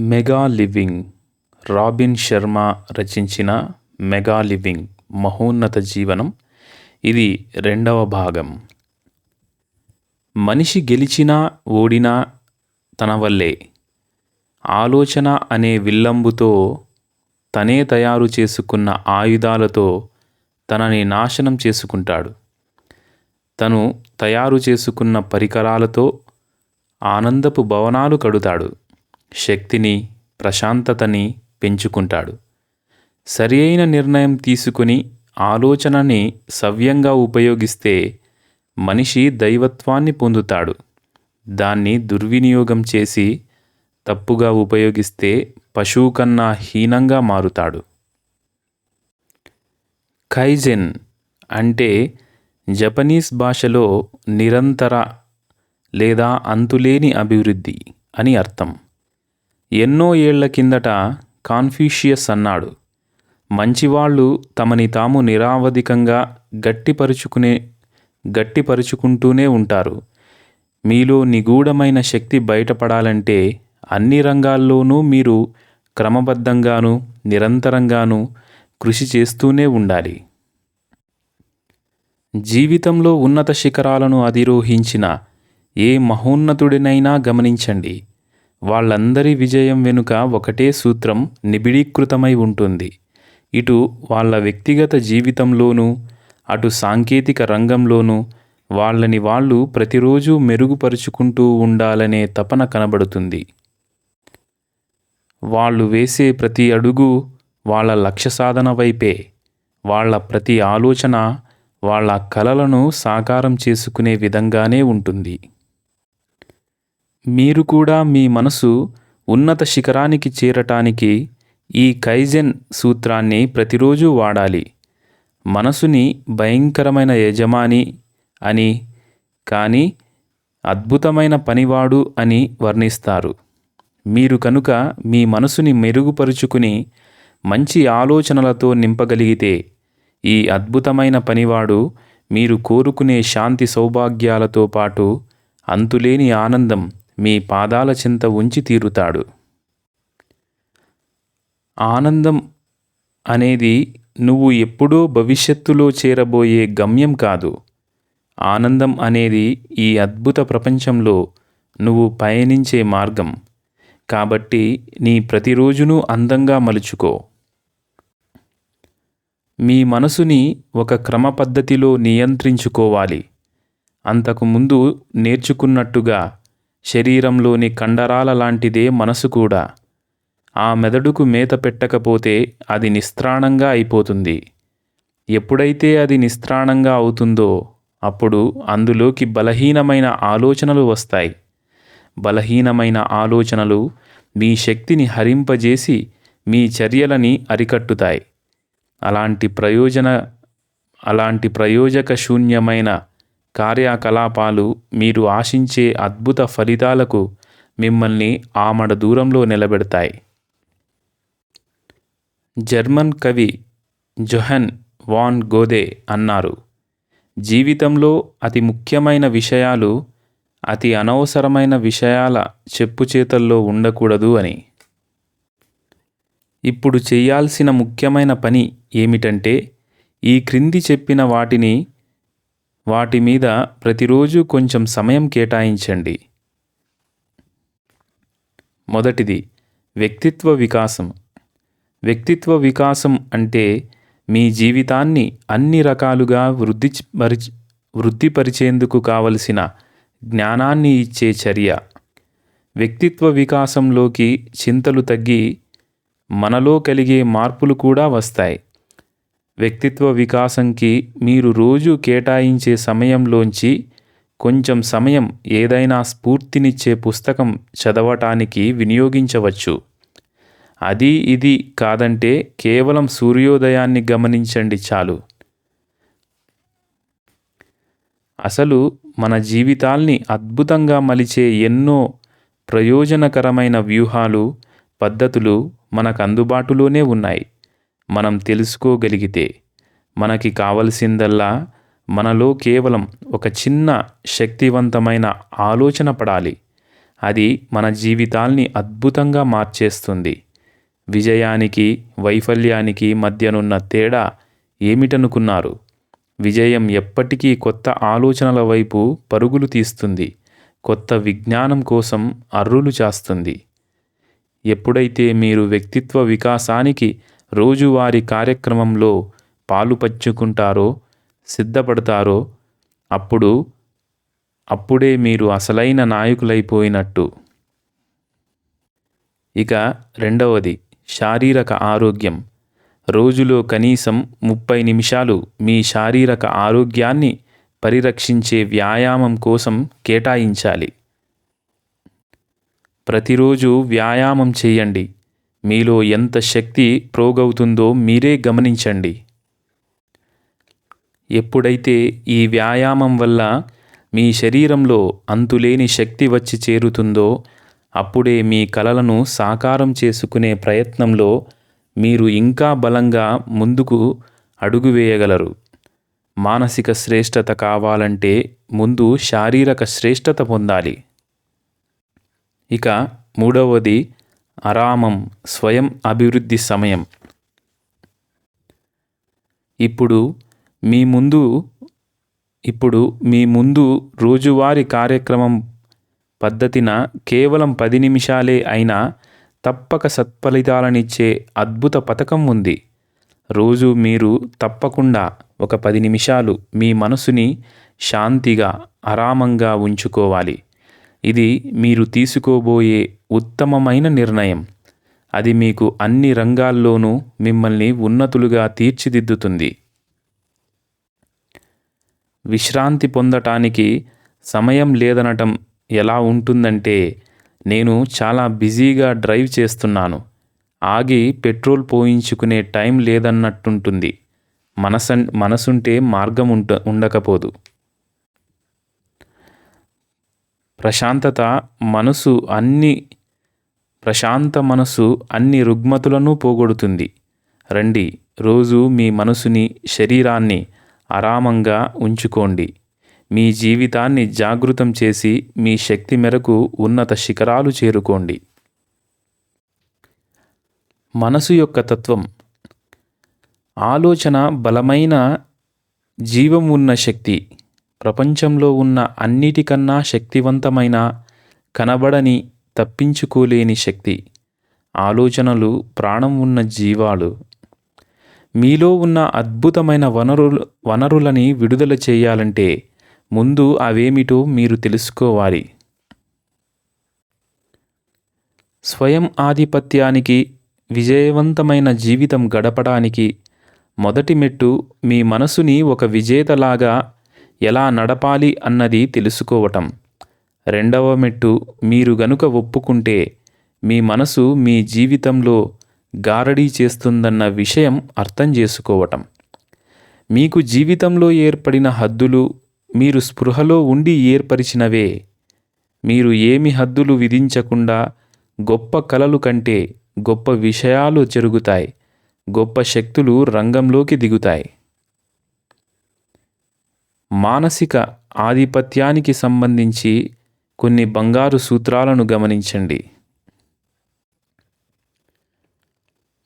Mega living. Robin Sharma రచించిన mega living మహోన్నత జీవనం. ఇది రెండవ భాగం. మనిషి గెలిచినా ఓడినా తన వల్లే. ఆలోచన అనే విల్లంబుతో తనే తయారు చేసుకున్న ఆయుధాలతో తనని నాశనం చేసుకుంటాడు. తను తయారు చేసుకున్న పరికరాలతో ఆనందపు భవనాలు కడుతాడు. శక్తిని ప్రశాంతతని పెంచుకుంటాడు. సరి అయిన నిర్ణయం తీసుకుని ఆలోచనని సవ్యంగా ఉపయోగిస్తే మనిషి దైవత్వాన్ని పొందుతాడు. దాన్ని దుర్వినియోగం చేసి తప్పుగా ఉపయోగిస్తే పశువు కన్నా హీనంగా మారుతాడు. కైజెన్ అంటే జపనీస్ భాషలో నిరంతర లేదా అంతులేని అభివృద్ధి అని అర్థం. ఎన్నో ఏళ్ళ కిందట కాన్ఫ్యూషియస్ అన్నాడు. మంచివాళ్ళు తమని తాము నిరావధికంగా గట్టిపరుచుకునే గట్టిపరుచుకుంటూనే ఉంటారు. మీలో నిగూఢమైన శక్తి బయటపడాలంటే అన్ని రంగాల్లోనూ మీరు క్రమబద్ధంగాను నిరంతరంగాను కృషి చేస్తూనే ఉండాలి. జీవితంలో ఉన్నత శిఖరాలను అధిరోహించిన ఏ మహోన్నతుడినైనా గమనించండి. వాళ్ళందరి విజయం వెనుక ఒకటే సూత్రం నిబిడీకృతమై ఉంటుంది. ఇటు వాళ్ళ వ్యక్తిగత జీవితంలోనూ అటు సాంకేతిక రంగంలోనూ వాళ్ళని వాళ్ళు ప్రతిరోజు మెరుగుపరుచుకుంటూ ఉండాలనే తపన కనబడుతుంది. వాళ్ళు వేసే ప్రతి అడుగు వాళ్ళ లక్ష్య సాధన వైపే. వాళ్ళ ప్రతి ఆలోచన వాళ్ళ కలలను సాకారం చేసుకునే విధంగానే ఉంటుంది. మీరు కూడా మీ మనసు ఉన్నత శిఖరానికి చేరటానికి ఈ కైజెన్ సూత్రాన్ని ప్రతిరోజు వాడాలి. మనసుని భయంకరమైన యజమాని అని కానీ అద్భుతమైన పనివాడు అని వర్ణిస్తారు. మీరు కనుక మీ మనసుని మెరుగుపరుచుకుని మంచి ఆలోచనలతో నింపగలిగితే ఈ అద్భుతమైన పనివాడు మీరు కోరుకునే శాంతి సౌభాగ్యాలతో పాటు అంతులేని ఆనందం మీ పాదాల చింత ఉంచి తీరుతాడు. ఆనందం అనేది నువ్వు ఎప్పుడో భవిష్యత్తులో చేరబోయే గమ్యం కాదు. ఆనందం అనేది ఈ అద్భుత ప్రపంచంలో నువ్వు పయనించే మార్గం. కాబట్టి నీ ప్రతిరోజును అందంగా మలుచుకో. మీ మనసుని ఒక క్రమ పద్ధతిలో నియంత్రించుకోవాలి. అంతకుముందు నేర్చుకున్నట్టుగా శరీరంలోని కండరాల లాంటిదే మనసు కూడా. ఆ మెదడుకు మేత పెట్టకపోతే అది నిస్త్రాణంగా అయిపోతుంది. ఎప్పుడైతే అది నిస్త్రాణంగా అవుతుందో అప్పుడు అందులోకి బలహీనమైన ఆలోచనలు వస్తాయి. బలహీనమైన ఆలోచనలు మీ శక్తిని హరింపజేసి మీ చర్యలని అరికట్టుతాయి. అలాంటి ప్రయోజన అలాంటి ప్రయోజక శూన్యమైన కార్యకలాపాలు మీరు ఆశించే అద్భుత ఫలితాలకు మిమ్మల్ని ఆమడ దూరంలో నిలబెడతాయి. జర్మన్ కవి జొహన్ వాన్ గోదే అన్నారు జీవితంలో అతి ముఖ్యమైన విషయాలు అతి అనవసరమైన విషయాల చెప్పుచేతల్లో ఉండకూడదు అని. ఇప్పుడు చేయాల్సిన ముఖ్యమైన పని ఏమిటంటే ఈ క్రింది చెప్పిన వాటిని వాటి మీద ప్రతిరోజు కొంచెం సమయం కేటాయించండి. మొదటిది వ్యక్తిత్వ వికాసం. వ్యక్తిత్వ వికాసం అంటే మీ జీవితాన్ని అన్ని రకాలుగా వృద్ధి పరిచి వృద్ధిపరిచేందుకు కావలసిన జ్ఞానాన్ని ఇచ్చే చర్య. వ్యక్తిత్వ వికాసంలోకి చింతలు తగ్గి మనలో కలిగే మార్పులు కూడా వస్తాయి. వ్యక్తిత్వ వికాసంకి మీరు రోజు కేటాయించే సమయంలోంచి కొంచెం సమయం ఏదైనా స్ఫూర్తినిచ్చే పుస్తకం చదవటానికి వినియోగించవచ్చు. అది ఇది కాదంటే కేవలం సూర్యోదయాన్ని గమనించండి చాలు. అసలు మన జీవితాల్ని అద్భుతంగా మలిచే ఎన్నో ప్రయోజనకరమైన వ్యూహాలు పద్ధతులు మనకు అందుబాటులోనే ఉన్నాయి. మనం తెలుసుకోగలిగితే మనకి కావలసిందల్లా మనలో కేవలం ఒక చిన్న శక్తివంతమైన ఆలోచన పడాలి. అది మన జీవితాల్ని అద్భుతంగా మార్చేస్తుంది. విజయానికి వైఫల్యానికి మధ్యనున్న తేడా ఏమిటనుకున్నారు? విజయం ఎప్పటికీ కొత్త ఆలోచనల వైపు పరుగులు తీస్తుంది. కొత్త విజ్ఞానం కోసం అర్రులు చేస్తుంది. ఎప్పుడైతే మీరు వ్యక్తిత్వ వికాసానికి రోజువారీ కార్యక్రమంలో పాలుపచ్చుకుంటారో సిద్ధపడతారో అప్పుడు అప్పుడే మీరు అసలైన నాయకులైపోయినట్టు. ఇక రెండవది శారీరక ఆరోగ్యం. రోజులో కనీసం ముప్పై నిమిషాలు మీ శారీరక ఆరోగ్యాన్ని పరిరక్షించే వ్యాయామం కోసం కేటాయించాలి. ప్రతిరోజు వ్యాయామం చేయండి. మీలో ఎంత శక్తి ప్రోగవుతుందో మీరే గమనించండి. ఎప్పుడైతే ఈ వ్యాయామం వల్ల మీ శరీరంలో అంతులేని శక్తి వచ్చి చేరుతుందో అప్పుడే మీ కలలను సాకారం చేసుకునే ప్రయత్నంలో మీరు ఇంకా బలంగా ముందుకు అడుగు వేయగలరు. మానసిక శ్రేష్టత కావాలంటే ముందు శారీరక శ్రేష్టత పొందాలి. ఇక మూడవది ఆరామం స్వయం అభివృద్ధి సమయం. ఇప్పుడు మీ ముందు ఇప్పుడు మీ ముందు రోజువారీ కార్యక్రమం పద్ధతిన కేవలం పది నిమిషాలే అయినా తప్పక సత్ఫలితాలనిచ్చే అద్భుత పథకం ఉంది. రోజు మీరు తప్పకుండా ఒక పది నిమిషాలు మీ మనసుని శాంతిగా ఆరామంగా ఉంచుకోవాలి. ఇది మీరు తీసుకోబోయే ఉత్తమమైన నిర్ణయం. అది మీకు అన్ని రంగాల్లోనూ మిమ్మల్ని ఉన్నతులుగా తీర్చిదిద్దుతుంది. విశ్రాంతి పొందటానికి సమయం లేదనటం ఎలా ఉంటుందంటే నేను చాలా బిజీగా డ్రైవ్ చేస్తున్నాను. ఆగి పెట్రోల్ పోయించుకునే టైం లేదన్నట్టుంటుంది. మనసన్ మనసుంటే మార్గం ఉంట ఉండకపోదు. ప్రశాంతత మనసు అన్ని ప్రశాంత మనసు అన్ని రుగ్మతులను పోగొడుతుంది. రండి రోజు మీ మనసుని శరీరాన్ని ఆరామంగా ఉంచుకోండి. మీ జీవితాన్ని జాగృతం చేసి మీ శక్తి మేరకు ఉన్నత శిఖరాలు చేరుకోండి. మనసు యొక్క తత్వం. ఆలోచన బలమైన జీవం ఉన్న శక్తి. ప్రపంచంలో ఉన్న అన్నిటికన్నా శక్తివంతమైన కనబడని తప్పించుకోలేని శక్తి. ఆలోచనలు ప్రాణం ఉన్న జీవాలు. మీలో ఉన్న అద్భుతమైన వనరులు వనరులని విడుదల చేయాలంటే ముందు అవేమిటో మీరు తెలుసుకోవాలి. స్వయం ఆధిపత్యానికి విజయవంతమైన జీవితం గడపడానికి మొదటి మెట్టు మీ మనసుని ఒక విజేతలాగా ఎలా నడపాలి అన్నది తెలుసుకోవటం. రెండవ మెట్టు మీరు గనుక ఒప్పుకుంటే మీ మనసు మీ జీవితంలో గారడీ చేస్తుందన్న విషయం అర్థం చేసుకోవటం. మీకు జీవితంలో ఏర్పడిన హద్దులు మీరు స్పృహలో ఉండి ఏర్పరిచినవే. మీరు ఏమి హద్దులు విధించకుండా గొప్ప కలలు కంటే గొప్ప విషయాలు జరుగుతాయి. గొప్ప శక్తులు రంగంలోకి దిగుతాయి. మానసిక ఆధిపత్యానికి సంబంధించి కొన్ని బంగారు సూత్రాలను గమనించండి.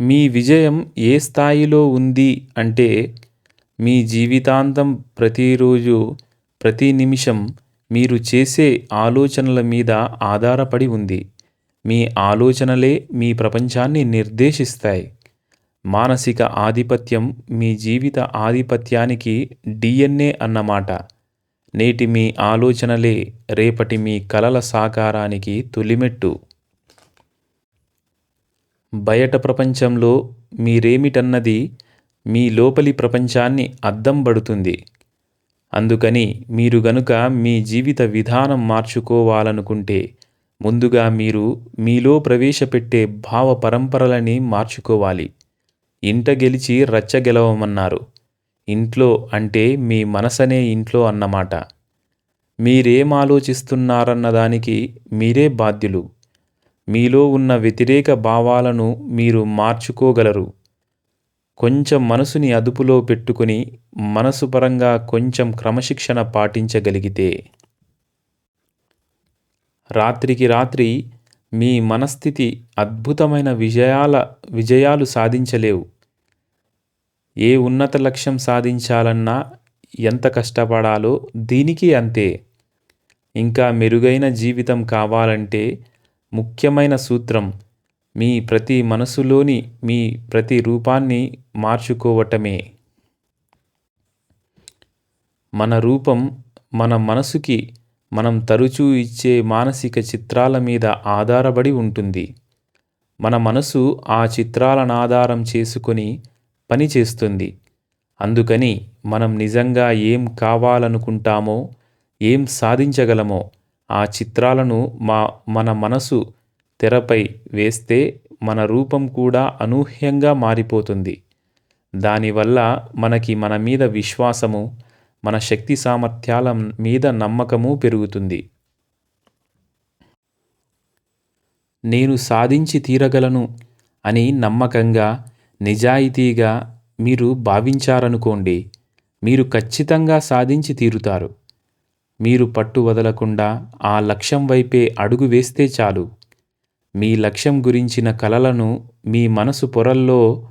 మీ విజయం ఏ స్థాయిలో ఉంది అంటే మీ జీవితాంతం ప్రతిరోజు ప్రతి నిమిషం మీరు చేసే ఆలోచనల మీద ఆధారపడి ఉంది. మీ ఆలోచనలే మీ ప్రపంచాన్ని నిర్దేశిస్తాయి. మానసిక ఆధిపత్యం మీ జీవిత ఆధిపత్యానికి డిఎన్ఏ అన్నమాట. నేటి మీ ఆలోచనలే రేపటి మీ కలల సాకారానికి తొలిమెట్టు. బయట ప్రపంచంలో మీరేమిటన్నది మీ లోపలి ప్రపంచాన్ని అద్దం పడుతుంది. అందుకని మీరు గనుక మీ జీవిత విధానం మార్చుకోవాలనుకుంటే ముందుగా మీరు మీలో ప్రవేశపెట్టే భావ పరంపరలని మార్చుకోవాలి. ఇంట గెలిచి రచ్చ గెలవమన్నారు. ఇంట్లో అంటే మీ మనసనే ఇంట్లో అన్నమాట. మీరేం ఆలోచిస్తున్నారన్న దానికి మీరే బాధ్యులు. మీలో ఉన్న వ్యతిరేక భావాలను మీరు మార్చుకోగలరు. కొంచెం మనసుని అదుపులో పెట్టుకుని మనసు పరంగా కొంచెం క్రమశిక్షణ పాటించగలిగితే. రాత్రికి రాత్రి మీ మనస్థితి అద్భుతమైన విజయాల విజయాలు సాధించలేవు. ఏ ఉన్నత లక్ష్యం సాధించాలన్నా ఎంత కష్టపడాలో దీనికి అంతే. ఇంకా మెరుగైన జీవితం కావాలంటే ముఖ్యమైన సూత్రం మీ ప్రతి మనసులోని మీ ప్రతి రూపాన్ని మార్చుకోవటమే. మన రూపం మన మనసుకి మనం తరచూ ఇచ్చే మానసిక చిత్రాల మీద ఆధారపడి ఉంటుంది. మన మనసు ఆ చిత్రాలను ఆధారం చేసుకొని పని చేస్తుంది. అందుకని మనం నిజంగా ఏం కావాలనుకుంటామో ఏం సాధించగలమో ఆ చిత్రాలను మా మన మనసు తెరపై వేస్తే మన రూపం కూడా అనూహ్యంగా మారిపోతుంది. దానివల్ల మనకి మన మీద విశ్వాసము మన శక్తి సామర్థ్యాల మీద నమ్మకము పెరుగుతుంది. నేను సాధించి తీరగలను అని నమ్మకంగా నిజాయితీగా మీరు భావించారనుకోండి మీరు ఖచ్చితంగా సాధించి తీరుతారు. మీరు పట్టు వదలకుండా ఆ లక్ష్యం వైపే అడుగు వేస్తే చాలు. మీ లక్ష్యం గురించిన కలలను మీ మనసు పొరల్లో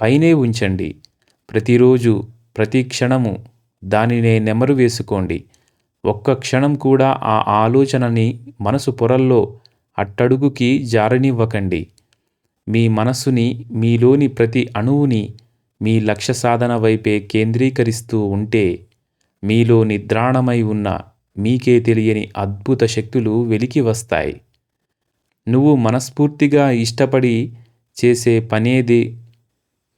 పైనే ఉంచండి. ప్రతిరోజు ప్రతి క్షణము దానినే నెమరు వేసుకోండి. ఒక్క క్షణం కూడా ఆ ఆలోచనని మనసు పొరల్లో అట్టడుగుకి జారనివ్వకండి. మీ మనస్సుని మీలోని ప్రతి అణువుని మీ లక్ష్య సాధన వైపే కేంద్రీకరిస్తూ ఉంటే మీలో నిద్రాణమై ఉన్న మీకే తెలియని అద్భుత శక్తులు వెలికి వస్తాయి. నువ్వు మనస్ఫూర్తిగా ఇష్టపడి చేసే పనేది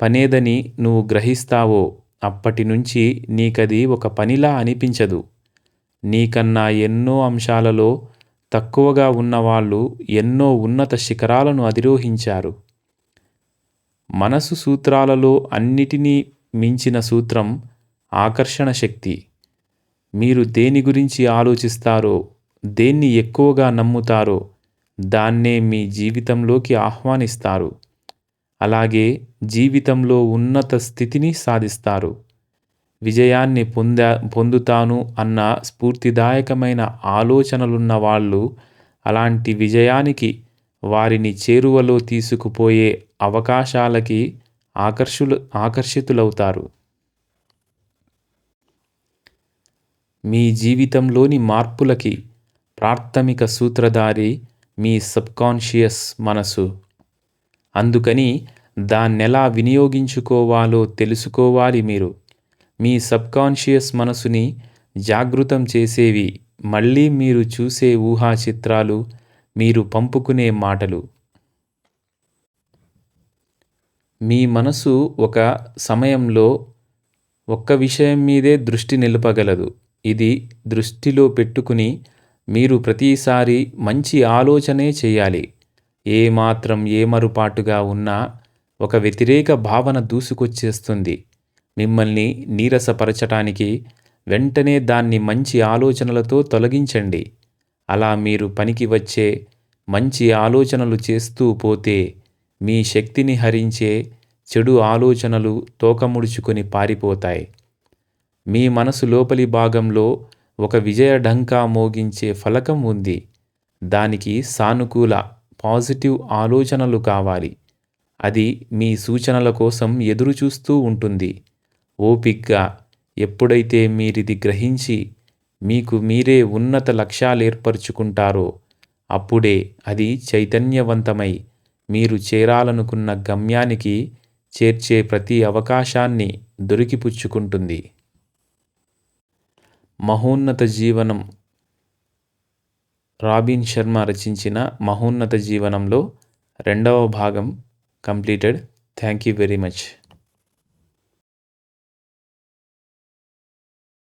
పనేదని నువ్వు గ్రహిస్తావో అప్పటి నుంచి నీకది ఒక పనిలా అనిపించదు. నీకన్నా ఎన్నో అంశాలలో తక్కువగా ఉన్నవాళ్ళు ఎన్నో ఉన్నత శిఖరాలను అధిరోహించారు. మనసు సూత్రాలలో అన్నిటినీ మించిన సూత్రం ఆకర్షణ శక్తి. మీరు దేని గురించి ఆలోచిస్తారో దేన్ని ఎక్కువగా నమ్ముతారో దాన్నే మీ జీవితంలోకి ఆహ్వానిస్తారు. అలాగే జీవితంలో ఉన్నత స్థితిని సాధిస్తారు. విజయాన్ని పొందా పొందుతాను అన్న స్ఫూర్తిదాయకమైన ఆలోచనలున్న వాళ్ళు అలాంటి విజయానికి వారిని చేరువలో తీసుకుపోయే అవకాశాలకి ఆకర్షులు ఆకర్షితులవుతారు. మీ జీవితంలోని మార్పులకి ప్రాథమిక సూత్రధారి మీ సబ్కాన్షియస్ మనసు. అందుకని దాన్నెలా వినియోగించుకోవాలో తెలుసుకోవాలి మీరు. మీ సబ్కాన్షియస్ మనసుని జాగృతం చేసేవి. మళ్ళీ మీరు చూసే ఊహా చిత్రాలు మీరు పంపుకునే మాటలు. మీ మనసు ఒక సమయంలో ఒక్క విషయం మీదే దృష్టి నిలపగలదు. ఇది దృష్టిలో పెట్టుకుని మీరు ప్రతిసారి మంచి ఆలోచనే చేయాలి. ఏమాత్రం ఏమరుపాటుగా ఉన్నా ఒక వ్యతిరేక భావన దూసుకొచ్చేస్తుంది. మిమ్మల్ని నీరసపరచటానికి వెంటనే దాన్ని మంచి ఆలోచనలతో తొలగించండి. అలా మీరు పనికి వచ్చే మంచి ఆలోచనలు చేస్తూ పోతే మీ శక్తిని హరించే చెడు ఆలోచనలు తోకముడుచుకొని పారిపోతాయి. మీ మనసు లోపలి భాగంలో ఒక విజయ ఢంకా మోగించే ఫలకం ఉంది. దానికి సానుకూల పాజిటివ్ ఆలోచనలు కావాలి. అది మీ సూచనల కోసం ఎదురుచూస్తూ ఉంటుంది. ఓపిగ్గా ఎప్పుడైతే మీరిది గ్రహించి మీకు మీరే ఉన్నత లక్ష్యాలు ఏర్పరచుకుంటారో అప్పుడే అది చైతన్యవంతమై మీరు చేరాలనుకున్న గమ్యానికి చేర్చే ప్రతి అవకాశాన్ని దొరికిపుచ్చుకుంటుంది. మహోన్నత జీవనం. రాబిన్ శర్మ రచించిన మహోన్నత జీవనంలో రెండవ భాగం completed. Thank you very much.